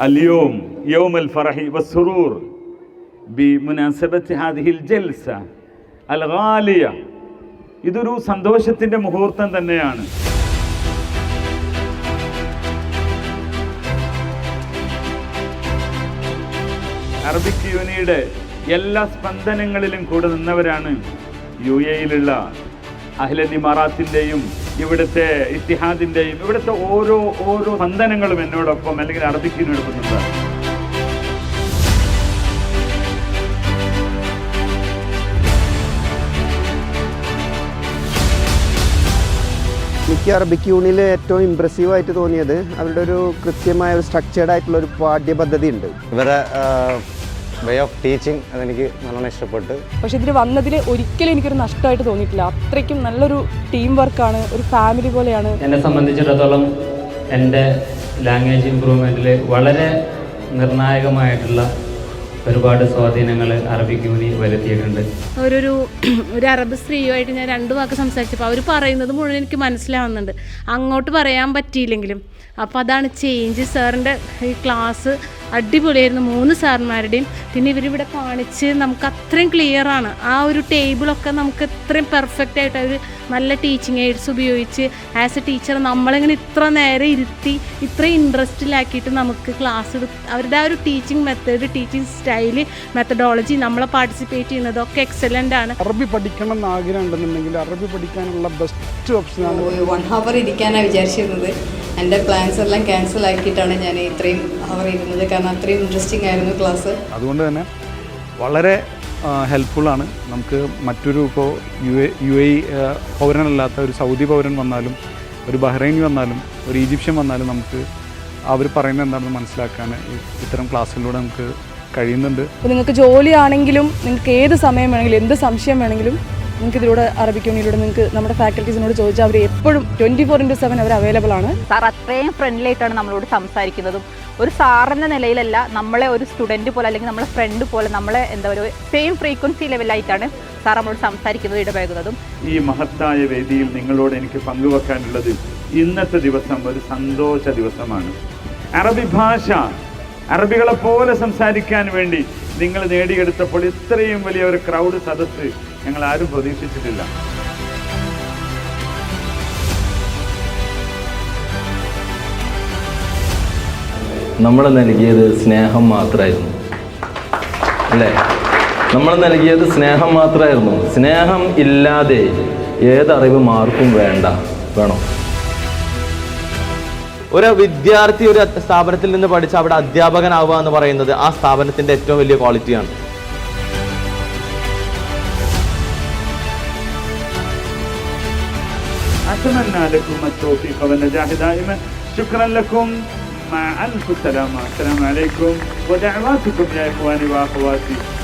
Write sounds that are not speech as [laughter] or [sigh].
اليوم يوم الفرح والسرور بمناسبة هذه الجلسة الغالية ഇതൊരു സന്തോഷത്തിൻ്റെ മുഹൂർത്തം തന്നെയാണ് അറബിക് യൂണിയുടെ എല്ലാ സ്പന്ദനങ്ങളിലും കൂടെ നിന്നവരാണ് യു എയിലുള്ള അഹ്ലൻ ഇമാറാത്തിൻ്റെയും ഇവിടുത്തെ ഇത്തിഹാദിന്റെയും ഇവിടുത്തെ ഓരോ ഓരോ ബന്ധനങ്ങളും എന്നോടൊപ്പം അല്ലെങ്കിൽ അറബിക് എടുക്കുന്നുണ്ട്. എനിക്ക് അറബിക് യൂണിയനിൽ ഏറ്റവും ഇമ്പ്രസീവ് ആയിട്ട് തോന്നിയത് അവരുടെ ഒരു കൃത്യമായ ഒരു സ്ട്രക്ചേർഡ് ആയിട്ടുള്ള ഒരു പാഠ്യപദ്ധതി ഉണ്ട്. ഇവരുടെ വേ ഓഫ് ടീച്ചിങ് അതെനിക്ക് നല്ലോണം ഇഷ്ടപ്പെട്ടു. പക്ഷെ ഇതിൽ വന്നതിൽ ഒരിക്കലും എനിക്കൊരു നഷ്ടമായിട്ട് തോന്നിയിട്ടില്ല. അത്രയ്ക്കും നല്ലൊരു ടീം വർക്കാണ് ഒരു ഫാമിലി പോലെയാണ്. എന്നെ സംബന്ധിച്ചിടത്തോളം എന്റെ ലാംഗ്വേജ് ഇമ്പ്രൂവ്മെന്റിൽ വളരെ നിർണായകമായിട്ടുള്ള ഒരുപാട് സ്വാധീനങ്ങൾ അറബിക് യൂണി വരുത്തിയിട്ടുണ്ട്. ഒരു [clears throat] ഒരു അറബ് സ്ത്രീയുമായിട്ട് ഞാൻ രണ്ടു വാക്ക് സംസാരിച്ചപ്പോൾ അവർ പറയുന്നത് മുഴുവൻ എനിക്ക് മനസ്സിലാവുന്നുണ്ട്. അങ്ങോട്ട് പറയാൻ പറ്റിയില്ലെങ്കിലും. അപ്പോൾ അതാണ് ചേഞ്ച് സാറിന്റെ ഈ ക്ലാസ് അടിപൊളിയായിരുന്നു മൂന്ന് സാറന്മാരുടെയും. പിന്നെ ഇവരിവിടെ കാണിച്ച് നമുക്ക് അത്രയും ക്ലിയർ ആണ്. ആ ഒരു ടേബിളൊക്കെ നമുക്ക് ഇത്രയും പെർഫെക്റ്റ് ആയിട്ട് അവർ നല്ല ടീച്ചിങ് എയ്ഡ്സ് ഉപയോഗിച്ച് ആസ് എ ടീച്ചർ നമ്മളിങ്ങനെ ഇത്ര നേരെ ഇരുത്തി ഇത്രയും ഇൻട്രസ്റ്റിലാക്കിയിട്ട് നമുക്ക് ക്ലാസ് എടുത്ത് അവരുടെ ആ ഒരു teaching method teaching style methodology നമ്മളെ പാർട്ടിസിപ്പേറ്റ് ചെയ്യുന്നതൊക്കെ എക്സലന്റ് ആണ്. അറബി പഠിക്കണം എന്ന് ആഗ്രഹം ഉണ്ടെന്നുണ്ടെങ്കിൽ അറബി പഠിക്കാനുള്ള ബെസ്റ്റ് ഓപ്ഷനാണ് ഒരു വൺ ഹവർ ഇരിക്കാനാണ് വിചാരിച്ചിരുന്നത്. എന്റെ പ്ലാൻസ് എല്ലാം ക്യാൻസൽ ആക്കിയിട്ടാണ് ഞാൻ ഇത്രയും അവർ ഇരുന്നത്. കാരണം അത്രയും ഇൻട്രസ്റ്റിംഗ് ആയിരുന്നു ക്ലാസ് അതുകൊണ്ട് തന്നെ വളരെ ഹെൽപ്ഫുൾ ആണ്. നമുക്ക് മറ്റൊരു ഇപ്പോൾ യു എ യു എ പൗരനല്ലാത്ത ഒരു സൗദി പൗരൻ വന്നാലും ഒരു ബഹ്റൈനി വന്നാലും ഒരു ഈജിപ്ഷ്യൻ വന്നാലും നമുക്ക് അവർ പറയുന്നത് എന്താണെന്ന് മനസ്സിലാക്കാൻ ഇത്തരം ക്ലാസ്സിലൂടെ നമുക്ക് കഴിയുന്നുണ്ട്. അപ്പോൾ നിങ്ങൾക്ക് ജോലിയാണെങ്കിലും നിങ്ങൾക്ക് ഏത് സമയം വേണമെങ്കിലും എന്ത് സംശയം വേണമെങ്കിലും നിങ്ങൾക്ക് ഇതിലൂടെ അറബിക് യൂണിയിലൂടെ നിങ്ങൾക്ക് നമ്മുടെ ഫാക്കൽറ്റീസിനോട് ചോദിച്ചാൽ അവർ എപ്പോഴും ട്വന്റി ഫോർ ഇന്റു സെവൻ അവർ അവൈലബിൾ ആണ്. സാർ അത്രയും ഫ്രണ്ട്ലി ആയിട്ടാണ് നമ്മളോട് സംസാരിക്കുന്നതും. ഒരു സാറിന്റെ നിലയിലല്ല നമ്മളെ ഒരു സ്റ്റുഡന്റ് പോലെ അല്ലെങ്കിൽ നമ്മളെ ഫ്രണ്ട് പോലെ നമ്മളെ എന്താ പറയുക സെയിം ഫ്രീക്വൻസി ലെവലായിട്ടാണ് സാർ നമ്മളോട് സംസാരിക്കുന്നത് ഇടപഴകുന്നതും. ഈ മഹത്തായ വേദിയിൽ നിങ്ങളോട് എനിക്ക് പങ്കുവെക്കാനുള്ളത് ഇന്നത്തെ ദിവസം ഒരു സന്തോഷ ദിവസമാണ്. അറബി ഭാഷ അറബികളെ പോലെ സംസാരിക്കാൻ വേണ്ടി നിങ്ങൾ നേടിയെടുത്തപ്പോൾ ഇത്രയും വലിയ ഒരു ക്രൗഡ് സദസ്സ് ഞങ്ങൾ ആരും പ്രതീക്ഷിച്ചിട്ടില്ല. നമ്മൾ നൽകിയത് സ്നേഹം മാത്രമായിരുന്നു. അല്ലേ? നമ്മൾ നൽകിയത് സ്നേഹം മാത്രമായിരുന്നു. സ്നേഹം ഇല്ലാതെ ഏതറിവ് മാർക്കും വേണ്ട. വേണം? ഒരു വിദ്യാർത്ഥി ഒരു സ്ഥാപനത്തിൽ നിന്ന് പഠിച്ച് അവിടെ അധ്യാപകനാവുക എന്ന് പറയുന്നത് ആ സ്ഥാപനത്തിന്റെ ഏറ്റവും വലിയ ക്വാളിറ്റിയാണ് أتمنى لكم التوفيق والنجاح دائما. شكرا لكم. مع ألف سلامة السلام عليكم. ودعواتكم يا إخواني وأخواتي.